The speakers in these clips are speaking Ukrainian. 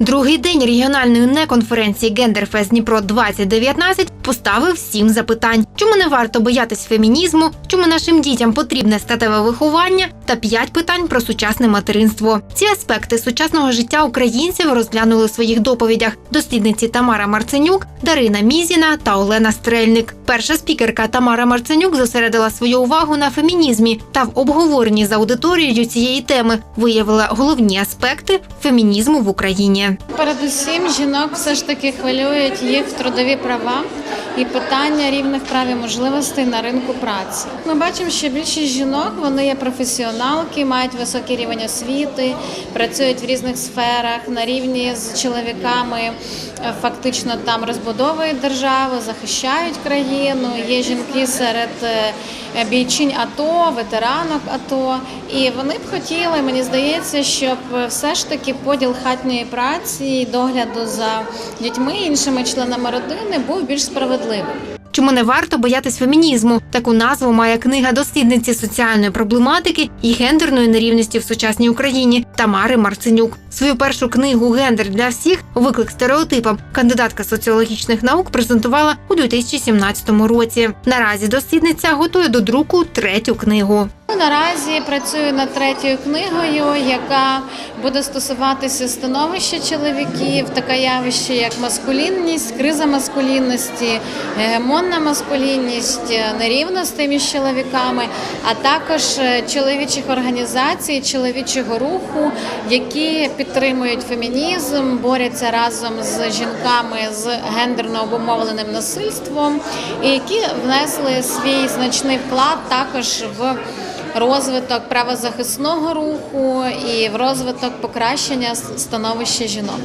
Другий день регіональної неконференції Гендерфест Дніпро 2019 поставив сім запитань: чому не варто боятись фемінізму, чому нашим дітям потрібне статеве виховання, та п'ять питань про сучасне материнство. Ці аспекти сучасного життя українців розглянули в своїх доповідях дослідниці Тамара Марценюк, Дарина Мізіна та Олена Стрельник. Перша спікерка Тамара Марценюк зосередила свою увагу на фемінізмі та в обговоренні з аудиторією цієї теми виявила головні аспекти фемінізму в Україні. Передусім, жінок все ж таки хвилюють їх трудові права і питання рівних прав і можливостей на ринку праці. Ми бачимо, що більшість жінок вони є професіоналки, мають високий рівень освіти, працюють в різних сферах на рівні з чоловіками. е, Фактично там розбудовують державу, захищають країну. Є жінки серед е, бійчинь АТО, ветеранок АТО. І вони б хотіли, мені здається, щоб все ж таки поділ хатньої праці і догляду за дітьми іншими членами родини був більш справедливим. Чому не варто боятись фемінізму? Таку назву має книга дослідниці соціальної проблематики і гендерної нерівності в сучасній Україні Тамари Марценюк. Свою першу книгу Гендер для всіх виклик стереотипам кандидатка соціологічних наук презентувала у 2017 році. Наразі дослідниця готує до друку третю книгу. Ну, Наразі працюю над третьою книгою, яка буде стосуватися становища чоловіків, таке явище, як маскулінність, криза маскулінності, гегемонна маскулінність, нерівності між чоловіками, а також е, чоловічих організацій, чоловічого руху, які підтримують фемінізм, борються разом з жінками з гендерно обумовленим насильством, і які внесли свій значний вклад також в розвиток правозахисного руху і в розвиток покращення становища жінок.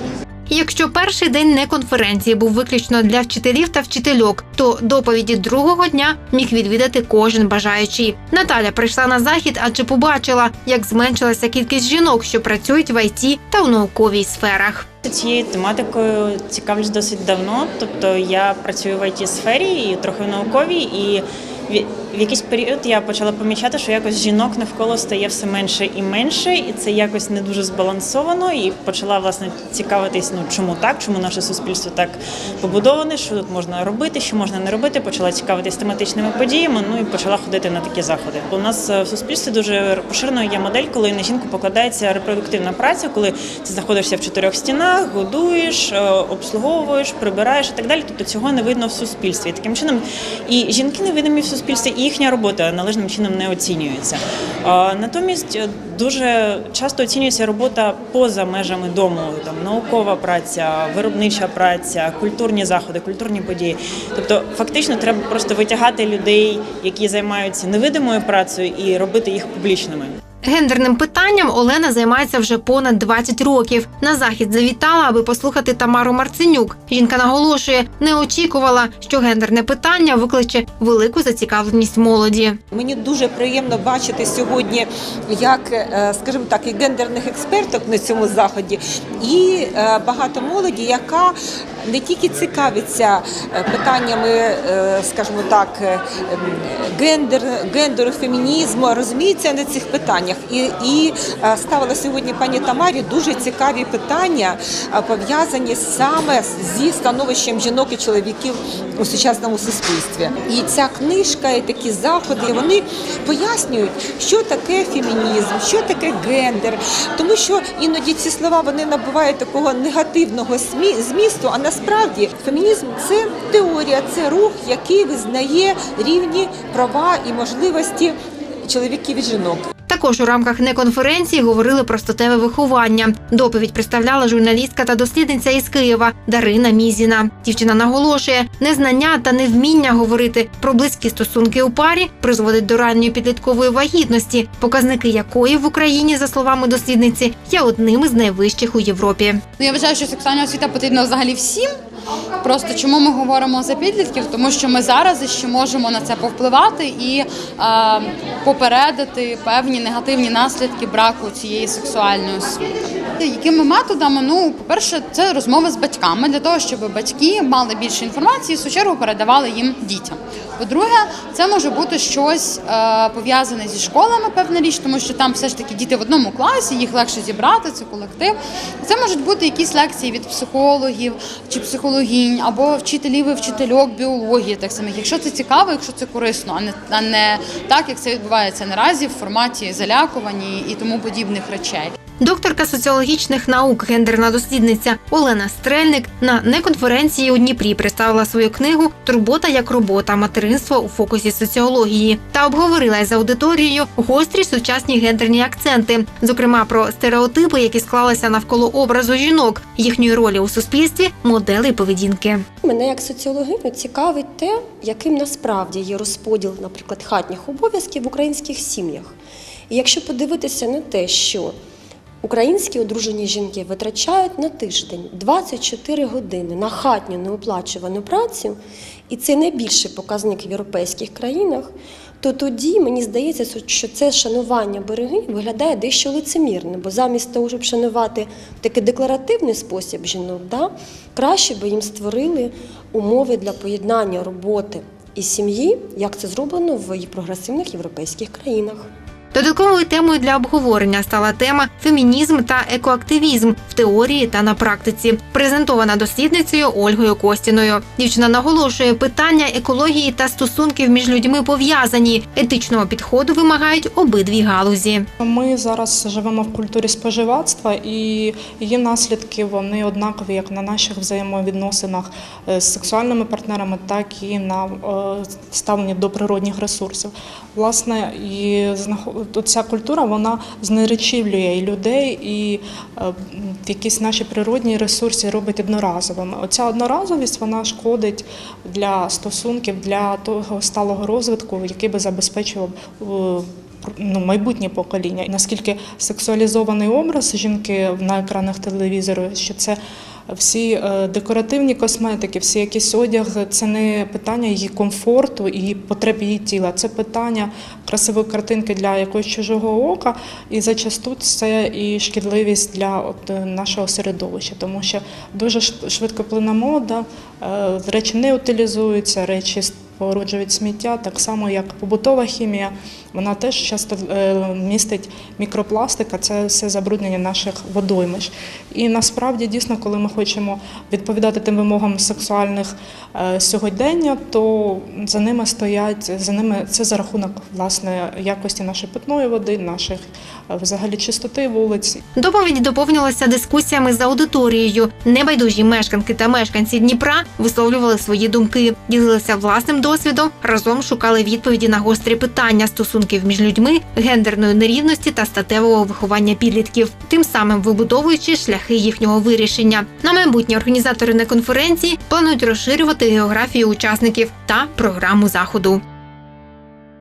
Якщо перший день неконференції був виключно для вчителів та вчительок, то доповіді другого дня міг відвідати кожен бажаючий. Наталя прийшла на захід, адже побачила, як зменшилася кількість жінок, що працюють в ІТ та у науковій сферах. Цією тематикою цікавлюсь досить давно. Тобто я працюю в it сфері і трохи в науковій, і в- якийсь період я почала помічати, що якось жінок навколо стає все менше і менше, і це якось не дуже збалансовано. І почала власне цікавитись, ну чому так, чому наше суспільство так побудоване, що тут можна робити, що можна не робити. Почала цікавитись тематичними подіями. Ну і почала ходити на такі заходи. У нас е, в суспільстві дуже поширеною є модель, коли на жінку покладається репродуктивна праця, коли ти знаходишся в чотирьох стінах, годуєш, е, обслуговуєш, прибираєш і так далі. Тобто цього не видно в суспільстві. Таким чином і жінки невидимі в суспільстві, і їхня робота належним чином не оцінюється. Натомість е, дуже часто оцінюється робота поза межами дому, там наукова праця, виробнича праця, культурні заходи, культурні події. Тобто, фактично, треба просто витягати людей, які займаються невидимою працею, і робити їх публічними. Гендерним питанням Олена займається вже понад 20 років. На захід завітала, аби послухати Тамару Марценюк. Жінка наголошує, не очікувала, що гендерне питання викличе велику зацікавленість молоді. Мені дуже приємно бачити сьогодні, як, е, скажімо так, і гендерних експерток на цьому заході, і е, багато молоді, яка не тільки цікавиться е, питаннями, е, скажімо так, е, гендер, гендеру, фемінізму, розуміється на цих питаннях. І, і ставила сьогодні пані Тамарі дуже цікаві питання, пов'язані саме зі становищем жінок і чоловіків у сучасному суспільстві. І ця книжка, і такі заходи, вони пояснюють, що таке фемінізм, що таке гендер, тому що іноді ці слова вони набувають такого негативного змісту. А насправді фемінізм це теорія, це рух, який визнає рівні права і можливості чоловіків і жінок. Також у рамках неконференції говорили про статеве виховання. Доповідь представляла журналістка та дослідниця із Києва Дарина Мізіна. Дівчина наголошує, незнання та невміння говорити про близькі стосунки у парі призводить до ранньої підліткової вагітності, показники якої в Україні, за словами дослідниці, є одним із найвищих у Європі. Ну, я вважаю, що сексуальна освіта потрібна взагалі всім. Просто чому ми говоримо за підлітків? Тому що ми зараз ще можемо на це повпливати і е, попередити певні негативні наслідки браку цієї сексуальної освіти. Якими методами? Ну, по-перше, це розмови з батьками для того, щоб батьки мали більше інформації, і чергу передавали їм дітям. По-друге, це може бути щось е, пов'язане зі школами, певна річ, тому що там все ж таки діти в одному класі, їх легше зібрати, це колектив. Це можуть бути якісь лекції від психологів чи психологінь, або вчителів і вчительок біології, так само. Якщо це цікаво, якщо це корисно, а не, а не так, як це відбувається наразі в форматі залякувані і тому подібних речей. Докторка соціологічних наук, гендерна дослідниця Олена Стрельник на неконференції у Дніпрі представила свою книгу Турбота як робота материнство у фокусі соціології та обговорила із аудиторією гострі сучасні гендерні акценти, зокрема про стереотипи, які склалися навколо образу жінок, їхньої ролі у суспільстві, моделей поведінки. Мене як соціологиню цікавить те, яким насправді є розподіл, наприклад, хатніх обов'язків в українських сім'ях. І якщо подивитися на те, що українські одружені жінки витрачають на тиждень 24 години на хатню неоплачувану працю, і це найбільший показник в європейських країнах, то тоді мені здається, що це шанування берегинь виглядає дещо лицемірно, бо замість того, щоб шанувати такий декларативний спосіб жінок, да, краще би їм створили умови для поєднання роботи і сім'ї, як це зроблено в прогресивних європейських країнах. Додатковою темою для обговорення стала тема фемінізм та екоактивізм в теорії та на практиці, презентована дослідницею Ольгою Костіною. Дівчина наголошує, питання екології та стосунків між людьми пов'язані. Етичного підходу вимагають обидві галузі. Ми зараз живемо в культурі споживацтва, і її наслідки вони однакові як на наших взаємовідносинах е, з сексуальними партнерами, так і на е, ставленні до природних ресурсів. Власне, і ця культура вона знеречивлює і людей, і е, якісь наші природні ресурси робить одноразовими. Оця одноразовість вона шкодить для стосунків, для того сталого розвитку, який би забезпечував е, ну, майбутнє покоління. І Наскільки сексуалізований образ жінки на екранах телевізору, що це всі е, декоративні косметики, всі якісь одяг, це не питання її комфорту і потреб її тіла, це питання красивої картинки для якогось чужого ока, і зачасту це і шкідливість для нашого середовища, тому що дуже швидко плина мода, е, речі не утилізуються, речі породжують сміття, так само як побутова хімія. Вона теж часто е, містить мікропластик, а це все забруднення наших водоймищ. І насправді дійсно, коли ми хочемо відповідати тим вимогам сексуальних е, сьогодення, то за ними стоять за ними це за рахунок власне якості нашої питної води, наших е, взагалі чистоти вулиць Доповідь доповнилася дискусіями з аудиторією. Небайдужі мешканки та мешканці Дніпра висловлювали свої думки, ділилися власним досвідом, разом шукали відповіді на гострі питання стосунків між людьми, гендерної нерівності та статевого виховання підлітків, тим самим вибудовуючи шляхи їхнього вирішення. На майбутнє організатори на конференції планують розширювати географію учасників та програму заходу.